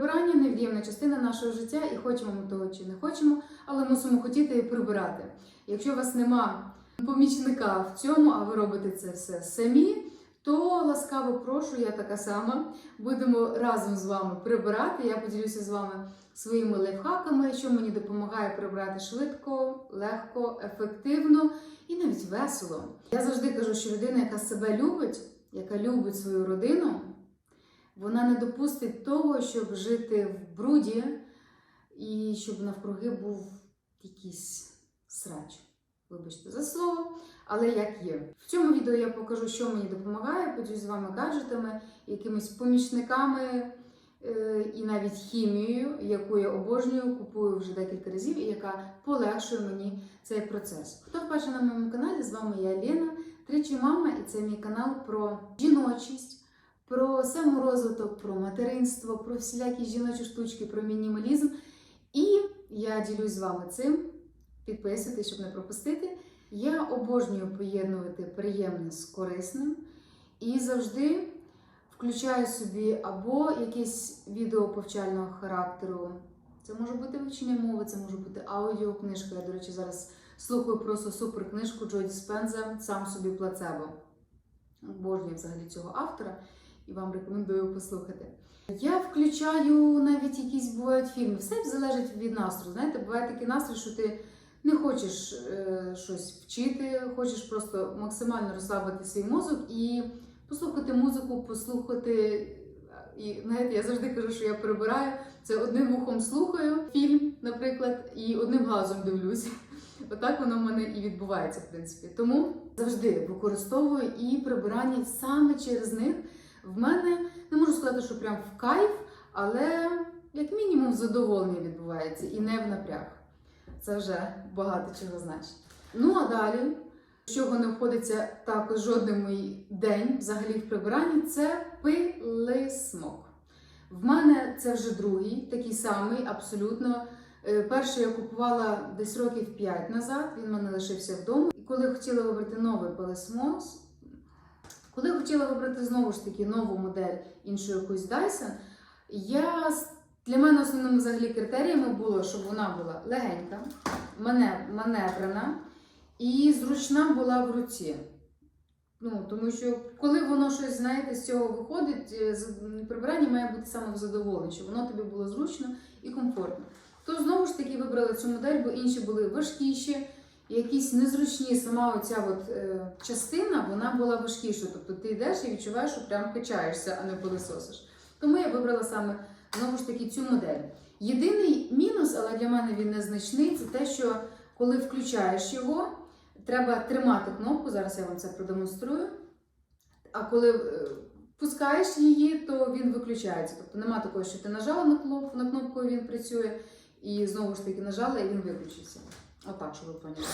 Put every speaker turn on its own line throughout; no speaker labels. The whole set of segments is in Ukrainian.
Прибирання невід'ємна частина нашого життя, і хочемо ми того чи не хочемо, але мусимо хотіти і прибирати. Якщо у вас нема помічника в цьому, а ви робите це все самі, то ласкаво прошу, я така сама. Будемо разом з вами прибирати. Я поділюся з вами своїми лайфхаками, що мені допомагає прибирати швидко, легко, ефективно і навіть весело. Я завжди кажу, що людина, яка себе любить, яка любить свою родину, допустить того, щоб жити в бруді і щоб навкруги був якийсь срач. Вибачте за слово, але як є. В цьому відео я покажу, що мені допомагає, поділюсь з вами гаджетами, якимись помічниками е, і навіть хімією, яку я обожнюю, купую вже декілька разів, і яка полегшує мені цей процес. Хто вперше на моєму каналі, з вами я Лена, тричі мама, і це мій канал про жіночість, про саморозвиток, про материнство, про всілякі жіночі штучки, про мінімалізм. І я ділюсь з вами цим. Підписуйтесь, щоб не пропустити. Я обожнюю поєднувати приємне з корисним і завжди включаю собі або якесь відео повчального характеру. Це може бути вивчення мови, це може бути аудіокнижка. Я, до речі, зараз слухаю просто суперкнижку Джоді Спенза Сам собі плацебо. Обожнюю взагалі цього автора і вам рекомендую послухати. Я включаю навіть якісь бувають фільми. Все залежить від настрою. Знаєте, буває такий настрій, що ти не хочеш е, щось вчити, хочеш просто максимально розслабити свій мозок і послухати музику, послухати. І знаєте, я завжди кажу, що я прибираю це одним вухом слухаю фільм, наприклад, і одним глазом дивлюся. Отак воно в мене і відбувається, в принципі. Тому завжди використовую і прибирання саме через них. В мене не можу сказати, що прям в кайф, але як мінімум задоволення відбувається і не в напряг. Це вже багато чого значить. Ну а далі, чого не входиться також жоден мій день взагалі в прибиранні, це пилисмок. В мене це вже другий, такий самий, абсолютно. Е, Перший я купувала десь років 5 назад, він в мене лишився вдома. І коли хотіла вибрати новий пилисмок, коли хотіла вибрати знову ж таки нову модель іншої якоїсь Dyson, я для мене основними взагалі критеріями було, щоб вона була легенька, мане- маневрена і зручна була в руці. Ну, тому що коли воно щось, знаєте, з цього виходить, е, прибирання має бути саме в задоволенні, щоб воно тобі було зручно і комфортно. То знову ж таки вибрала цю модель, бо інші були важкіші, якісь незручні. Сама оця от, е, частина вона була важкіша. Тобто ти йдеш і відчуваєш, що прям качаєшся, а не пилисосиш. Тому я вибрала саме знову ж таки цю модель. Єдиний мінус, але для мене він незначний, це те, що коли включаєш його, треба тримати кнопку. Зараз я вам це продемонструю. А коли е, пускаєш її, то він виключається. Тобто нема такого, що ти нажала на кнопку, на кнопку він працює, і знову ж таки нажала, і він виключився. Отак, щоб ви поняли.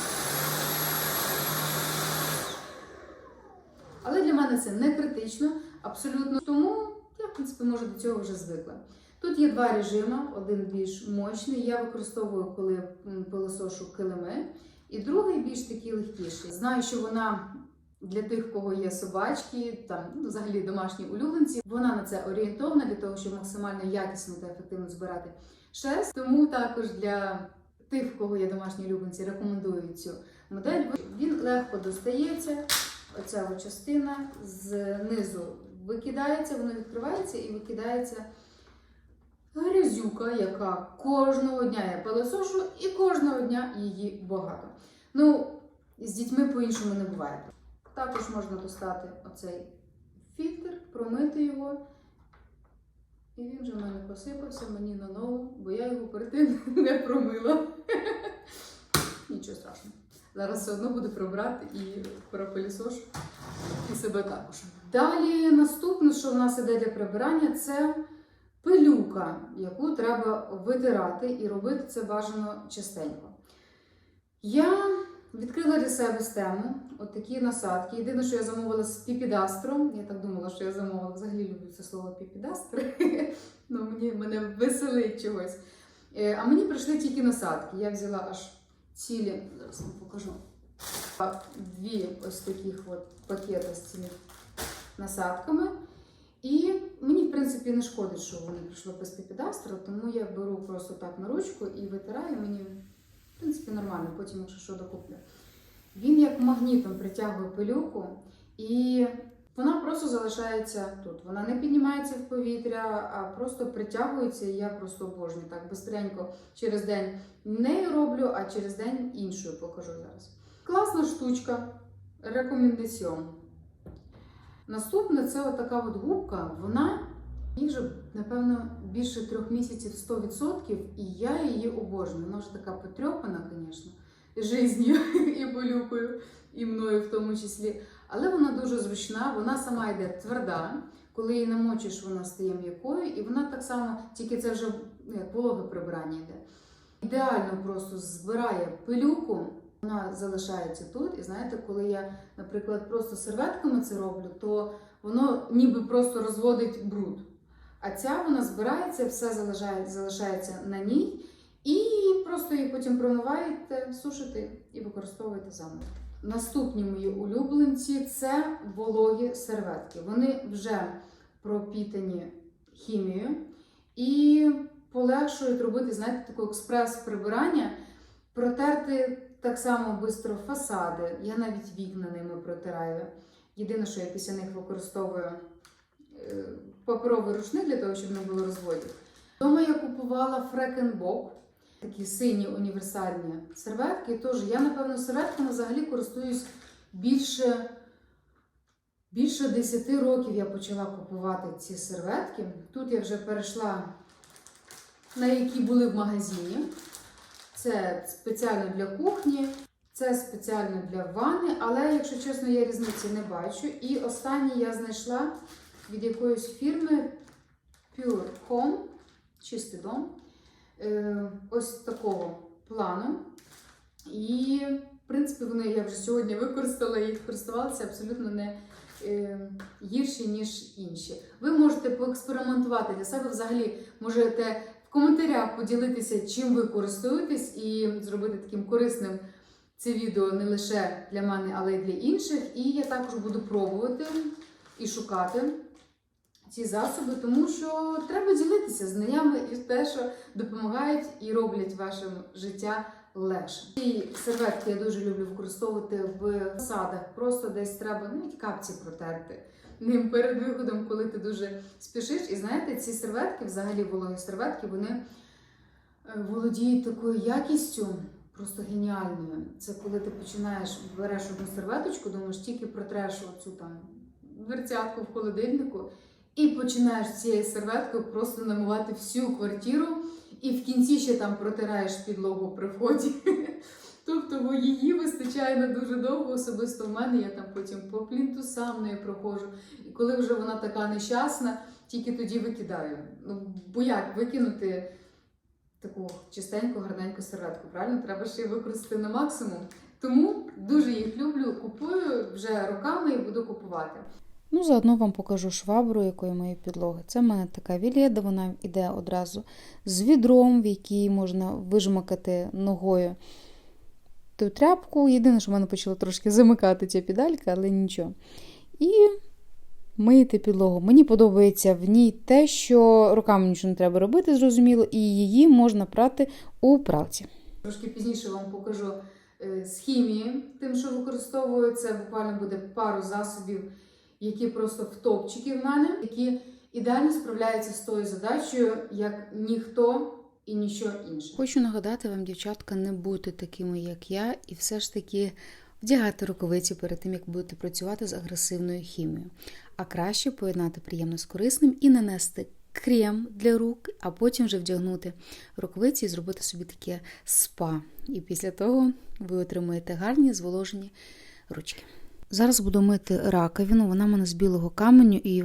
Але для мене це не критично, абсолютно. Тому я, в принципі, може до цього вже звикла. Тут є два режими: один більш мощний. Я використовую, коли пилосошу килими, і другий більш такий легкіший. Знаю, що вона для тих, кого є собачки, там ну, взагалі домашні улюбленці. Вона на це орієнтована для того, щоб максимально якісно та ефективно збирати шерсть. Тому також для тих, в кого є домашні улюбленці, рекомендую цю модель. Він легко достається. Оця от частина знизу викидається, воно відкривається і викидається грязюка, яка кожного дня я пилосошу, і кожного дня її багато. Ну, з дітьми по-іншому не буває. Також можна достати оцей фільтр, промити його. І він вже в мене посипався мені на ногу, бо я його перед тим не промила. Нічого страшного. Зараз все одно буду прибрати і пропилісошу, і себе також. Далі наступне, що в нас іде для прибирання, це пилюка, яку треба витирати і робити це бажано частенько. Я відкрила для себе тему, от такі насадки. Єдине, що я замовила з піпідастром. Я так думала, що я замовила. Взагалі люблю це слово піпідастр. Ну, мені мене веселить чогось. Е, А мені прийшли тільки насадки. Я взяла аж цілі, зараз вам покажу. Дві ось таких от пакети з цими насадками. І мені, в принципі, не шкодить, що вони прийшли без піпідастра, тому я беру просто так на ручку і витираю. Мені, в принципі, нормально, потім, якщо що, докуплю. Він як магнітом притягує пилюку, і вона просто залишається тут. Вона не піднімається в повітря, а просто притягується, і я просто обожнюю так бистренько через день нею роблю, а через день іншою покажу зараз. Класна штучка, рекомендаціон. Наступне це отака от губка. Вона їй вже, напевно, більше трьох місяців 100%, і я її обожнюю. Вона вже така потрьопана, звісно, життю і полюкою, і мною в тому числі. Але вона дуже зручна, вона сама йде тверда. Коли її намочиш, вона стає м'якою, і вона так само, тільки це вже ну, як вологе прибирання йде. Ідеально просто збирає пилюку, вона залишається тут. І знаєте, коли я, наприклад, просто серветками це роблю, то воно ніби просто розводить бруд. А ця вона збирається, все залишає- залишається на ній, і просто її потім промиваєте, сушите і використовуєте заново. Наступні мої улюбленці це вологі серветки. Вони вже пропітані хімією і полегшують робити, знаєте, таке експрес-прибирання, протерти так само швидко фасади. Я навіть вікна ними протираю. Єдине, що я після них використовую е, паперовий рушник для того, щоб не було розводів. Дома я купувала фрекенбок, такі сині універсальні серветки. Тож я, напевно, серветками взагалі користуюсь більше, більше 10 років я почала купувати ці серветки. Тут я вже перейшла на які були в магазині. Це спеціально для кухні, це спеціально для ванни, але, якщо чесно, я різниці не бачу. І останній я знайшла від якоїсь фірми Pure Home, чистий дом. Е, ось такого плану. І, в принципі, вони я вже сьогодні використала і користувалася абсолютно не е, гірші, ніж інші. Ви можете поекспериментувати для себе взагалі, можете в коментарях поділитися, чим ви користуєтесь, і зробити таким корисним це відео не лише для мене, але й для інших. І я також буду пробувати і шукати ці засоби, тому що треба ділитися знаннями і те, що допомагають і роблять ваше життя легше. Ці серветки я дуже люблю використовувати в садах. Просто десь треба навіть капці протерти ним перед виходом, коли ти дуже спішиш. І знаєте, ці серветки, взагалі вологі серветки, вони е, володіють такою якістю. Просто геніальною. Це коли ти починаєш береш одну серветочку, думаєш, тільки протреш оцю там дверцятку в холодильнику, і починаєш цією серветкою просто намивати всю квартиру, і в кінці ще там протираєш підлогу при вході. Тобто її вистачає на дуже довго, особисто в мене. Я там потім по плінтусам нею проходжу. І коли вже вона така нещасна, тільки тоді викидаю. Ну, бо як викинути таку чистеньку, гарненьку серветку, правильно? Треба ще її використати на максимум. Тому дуже їх люблю, купую вже роками і буду купувати.
Ну, заодно вам покажу швабру, якої мої підлоги. Це в мене така вілєда, вона йде одразу з відром, в якій можна вижмакати ногою ту тряпку. Єдине, що в мене почало трошки замикати ця педалька, але нічого. І мити підлогу. Мені подобається в ній те, що руками нічого не треба робити, зрозуміло, і її можна прати у пралці.
Трошки пізніше вам покажу е, з тим, що використовую. Це буквально буде пару засобів, які просто в топчики в мене, які ідеально справляються з тою задачею, як ніхто і ніщо інше.
Хочу нагадати вам, дівчатка, не бути такими, як я, і все ж таки вдягати рукавиці перед тим, як будете працювати з агресивною хімією. А краще поєднати приємно з корисним і нанести крем для рук, а потім вже вдягнути рукавиці і зробити собі таке спа. І після того ви отримуєте гарні зволожені ручки. Зараз буду мити раковину, вона в мене з білого каменю і.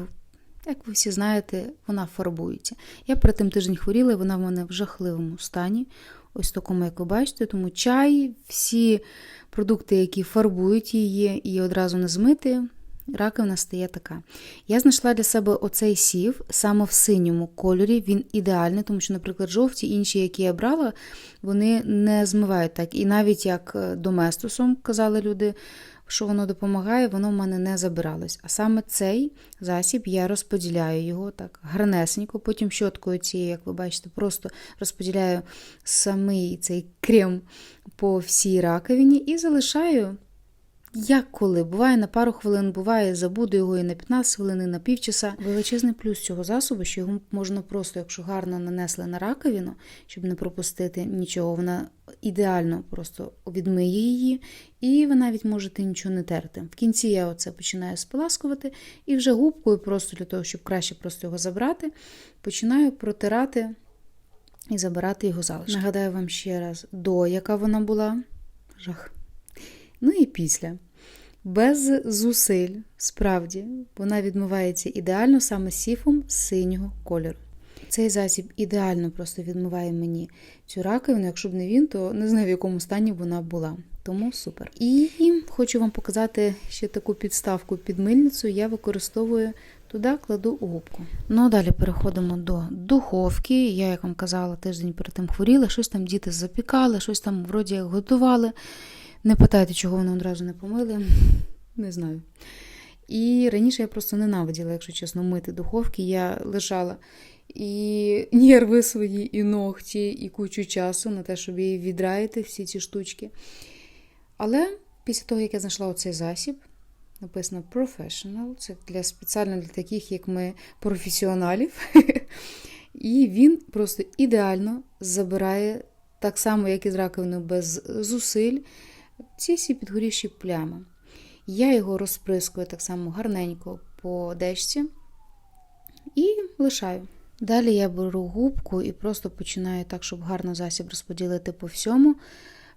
Як ви всі знаєте, вона фарбується. Я перед тим тиждень хворіла, і вона в мене в жахливому стані. Ось такому, як ви бачите, тому чай, всі продукти, які фарбують її, і одразу не змити, раковина стає така. Я знайшла для себе оцей сів саме в синьому кольорі. Він ідеальний, тому що, наприклад, жовті інші, які я брала, вони не змивають так. І навіть як доместосом, казали люди, що воно допомагає, воно в мене не забиралось. А саме цей засіб я розподіляю його так гарнесенько, потім щоткою цією, як ви бачите, просто розподіляю самий цей крем по всій раковині і залишаю. Як коли? Буває на пару хвилин, буває, забуду його і на 15 хвилин, і на півчаса. Величезний плюс цього засобу, що його можна просто, якщо гарно нанесли на раковину, щоб не пропустити нічого, вона ідеально просто відмиє її, і ви навіть можете нічого не терти. В кінці я оце починаю споласкувати, і вже губкою, просто для того, щоб краще просто його забрати, починаю протирати і забирати його залишки. Нагадаю вам ще раз, до яка вона була. Жах. Ну і після. Без зусиль, справді, вона відмивається ідеально саме сіфом синього кольору. Цей засіб ідеально просто відмиває мені цю раковину. Якщо б не він, то не знаю, в якому стані вона була. Тому супер. І хочу вам показати ще таку підставку під мильницю. Я використовую туди, кладу губку. Ну а далі переходимо до духовки. Я, як вам казала, тиждень перед тим хворіла, щось там діти запікали, щось там вроді готували. Не питайте, чого вони одразу не помили. Не знаю. І раніше я просто ненавиділа, якщо чесно, мити духовки. Я лежала і нерви свої, і ногті, і кучу часу на те, щоб її відраїти, всі ці штучки. Але після того, як я знайшла оцей засіб, написано Professional, це для спеціально для таких, як ми, професіоналів. І він просто ідеально забирає, так само, як і з раковиною, без зусиль, ці всі підгорівші плями. Я його розприскую так само гарненько по дечці і лишаю. Далі я беру губку і просто починаю так, щоб гарно засіб розподілити по всьому.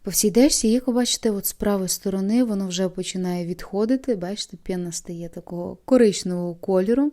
По всій дечці, як ви бачите, от з правої сторони воно вже починає відходити. Бачите, піна стає такого коричневого кольору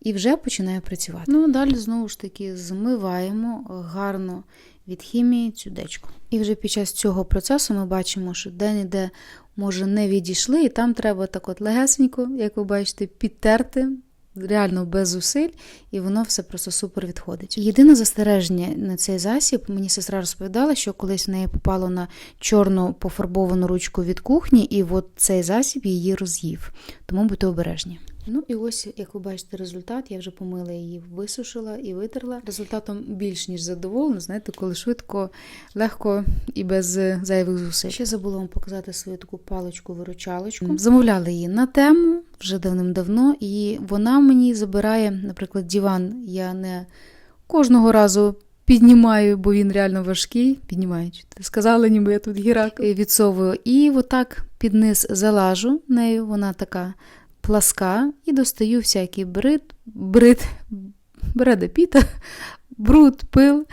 і вже починає працювати. Ну, далі знову ж таки змиваємо гарно від хімії цю дечку. І вже під час цього процесу ми бачимо, що де-не-де може не відійшли, і там треба так от легесенько, як ви бачите, підтерти. Реально без зусиль, і воно все просто супер відходить. Єдине застереження на цей засіб, мені сестра розповідала, що колись в неї попало на чорну пофарбовану ручку від кухні, і от цей засіб її роз'їв. Тому будьте обережні. Ну і ось, як ви бачите, результат. Я вже помила її, висушила і витерла. Результатом більш ніж задоволена, знаєте, коли швидко, легко і без е, зайвих зусиль. Ще забула вам показати свою таку паличку-виручалочку. Замовляла її на тему вже давним-давно, і вона мені забирає, наприклад, диван. Я не кожного разу. Піднімаю, бо він реально важкий. Піднімаю, ти сказала, ніби я тут гірак відсовую. І отак під низ залажу нею. Вона така пласка, і достаю всякий брид, брид, бреда піта, бруд, пил.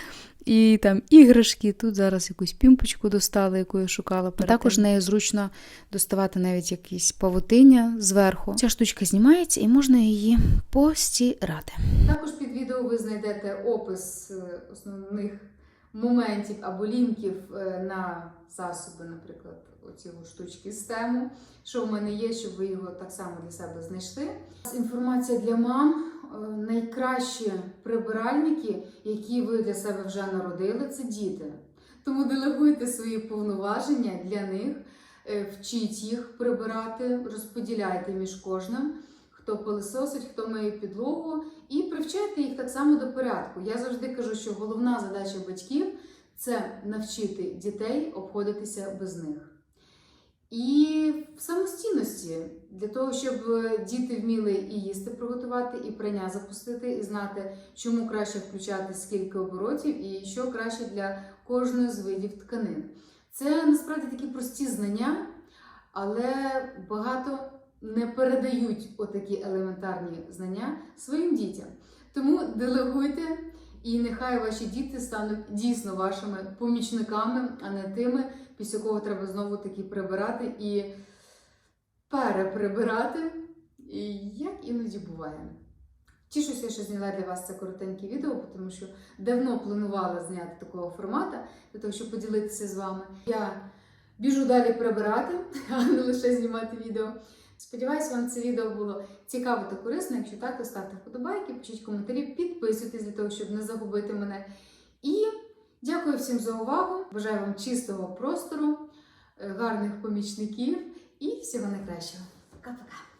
І там іграшки, тут зараз якусь пімпочку достала, яку я шукала. А також нею зручно доставати навіть якісь павутиння зверху. Ця штучка знімається і можна її постирати.
Також під відео ви знайдете опис е, основних моментів або лінків е, на засоби, наприклад, оці штучки з тему, що в мене є, щоб ви його так само для себе знайшли. Інформація для мам. Е, Найкращі прибиральники, які ви для себе вже народили, це діти. Тому делегуйте свої повноваження для них, е, вчіть їх прибирати, розподіляйте між кожним, хто пилисосить, хто миє підлогу, і привчайте їх так само до порядку. Я завжди кажу, що головна задача батьків це навчити дітей обходитися без них. І в самостійності для того, щоб діти вміли і їсти приготувати, і прання запустити, і знати, чому краще включати скільки оборотів, і що краще для кожної з видів тканин. Це насправді такі прості знання, але багато не передають отакі елементарні знання своїм дітям. Тому делегуйте, і нехай ваші діти стануть дійсно вашими помічниками, а не тими, після кого треба знову таки прибирати і переприбирати, і як іноді буває. Тішуся, що зняла для вас це коротеньке відео, тому що давно планувала зняти такого формату, для того, щоб поділитися з вами. Я біжу далі прибирати, а не лише знімати відео. Сподіваюсь, вам це відео було цікаво та корисно. Якщо так, то ставте вподобайки, пишіть коментарі, підписуйтесь для того, щоб не загубити мене. І дякую всім за увагу. Бажаю вам чистого простору, е, гарних помічників і всього найкращого. Пока-пока!